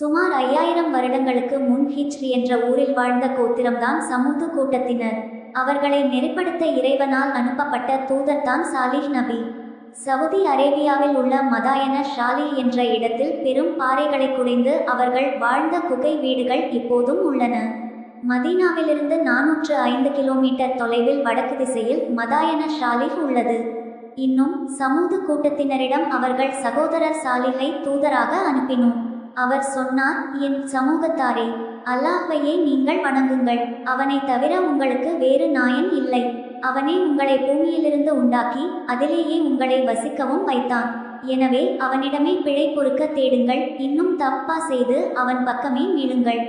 சுமார் ஐயாயிரம் வருடங்களுக்கு முன் ஹிச்ரி என்ற ஊரில் வாழ்ந்த கோத்திரம்தான் சமூது கூட்டத்தினர். அவர்களை நெறிப்படுத்த இறைவனால் அனுப்பப்பட்ட தூதர்தான் சாலிஹ் நபி. சவுதி அரேபியாவில் உள்ள மதாயன ஷாலி என்ற இடத்தில் பெரும் பாறைகளை குடைந்து அவர்கள் வாழ்ந்த குகை வீடுகள் இப்போதும் உள்ளன. மதீனாவிலிருந்து நானூற்று ஐந்து கிலோமீட்டர் தொலைவில் வடக்கு திசையில் மதாயன ஷாலிஹ் உள்ளது. இன்னும் சமூது கூட்டத்தினரிடம் அவர்கள் சகோதரர் சாலிஹை தூதராக அனுப்பினோம். அவர் சொன்னார் என் சமூகத்தாரே அல்லாஹையே நீங்கள் வணங்குங்கள். அவனை தவிர உங்களுக்கு வேறு நாயன் இல்லை. அவனே உங்களை பூமியிலிருந்து உண்டாக்கி அதிலேயே உங்களை வசிக்கவும் வைத்தான். எனவே அவனிடமே பிழை பொறுக்க தேடுங்கள். இன்னும் தப்பா செய்து அவன் பக்கமே மீளுங்கள்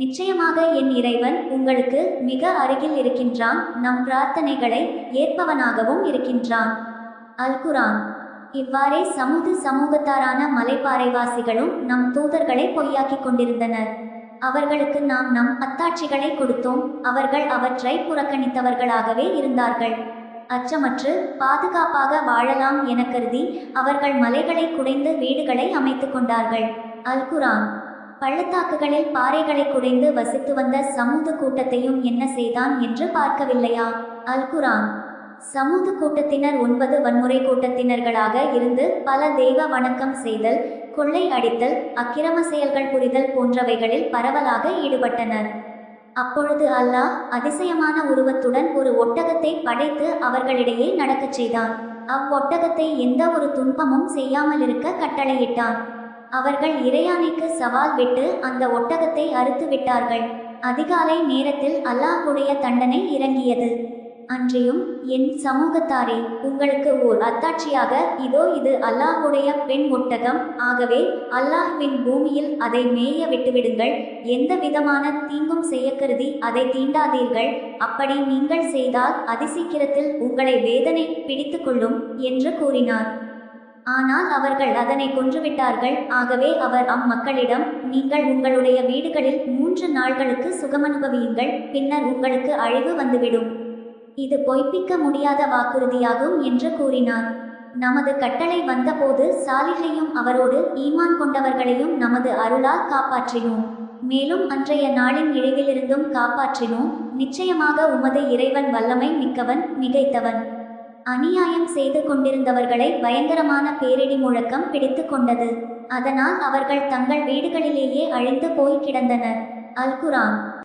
நிச்சயமாக என் இறைவன் உங்களுக்கு மிக அருகில் இருக்கின்றான். நம் பிரார்த்தனைகளை ஏற்பவனாகவும் இருக்கின்றான். அல்குரான் இவ்வாறே சமூது சமூகத்தாரான மலைப்பாறைவாசிகளும் நம் தூதர்களை பொய்யாக்கிக் கொண்டிருந்தனர். அவர்களுக்கு நாம் நம் அத்தாட்சிகளை கொடுத்தோம். அவர்கள் அவற்றை புறக்கணித்தவர்களாகவே இருந்தார்கள். அச்சமற்று பாதுகாப்பாக வாழலாம் என கருதி அவர்கள் மலைகளை குடைந்து வீடுகளை அமைத்துக் கொண்டார்கள். அல்குரான் பள்ளத்தாக்குகளில் பாறைகளை குடைந்து வசித்து வந்த சமுது கூட்டத்தையும் என்ன செய்தான் என்று பார்க்கவில்லையா? அல்குரான் சமூக கூட்டத்தினர் ஒன்பது வன்முறை கூட்டத்தினர்களாக இருந்து பல தெய்வ வணக்கம் செய்தல் கொள்ளை அடித்தல் அக்கிரம செயல்கள் புரிதல் போன்றவைகளில் பரவலாக ஈடுபட்டனர். அப்பொழுது அல்லாஹ் அதிசயமான உருவத்துடன் ஒரு ஒட்டகத்தை படைத்து அவர்களிடையே நடக்கச் செய்தான். அவ்வொட்டகத்தை எந்த ஒரு துன்பமும் செய்யாமல் இருக்க கட்டளையிட்டான். அவர்கள் இறையானைக்கு சவால் விட்டு அந்த ஒட்டகத்தை அறுத்து விட்டார்கள் அதிகாலை நேரத்தில் அல்லாஹுடைய தண்டனை இறங்கியது. அன்றியும் என் சமூகத்தாரே உங்களுக்கு ஓர் அத்தாட்சியாக இதோ இது அல்லாஹுடைய பெண் ஒட்டகம். ஆகவே அல்லாஹ்வின் பூமியில் அதை மேய விட்டுவிடுங்கள். எந்த விதமான தீங்கும் செய்ய கருதி அதை தீண்டாதீர்கள். அப்படி நீங்கள் செய்தால் அதிசீக்கிரத்தில் உங்களை வேதனை பிடித்து கொள்ளும் என்று கூறினார். ஆனால் அவர்கள் அதனை கொன்றுவிட்டார்கள். ஆகவே அவர் அம்மக்களிடம் நீங்கள் உங்களுடைய வீடுகளில் மூன்று நாள்களுக்கு சுகமனுபவியுங்கள். பின்னர் உங்களுக்கு அழிவு வந்துவிடும். இது பொய்ப்பிக்க முடியாத வாக்குறுதியாகும் என்று கூறினார் நமது கட்டளை வந்தபோது சாலிகையும் அவரோடு ஈமான் கொண்டவர்களையும் நமது அருளால் காப்பாற்றினோம். மேலும் அன்றைய நாளின் இழிவிலிருந்தும் காப்பாற்றினோம். நிச்சயமாக உமது இறைவன் வல்லமை மிக்கவன் மிகைத்தவன். அநியாயம் செய்து கொண்டிருந்தவர்களை பயங்கரமான பேரிடி முழக்கம் பிடித்து கொண்டது. அதனால் அவர்கள் தங்கள் வீடுகளிலேயே அழிந்து போய் கிடந்தனர். அல்குரான்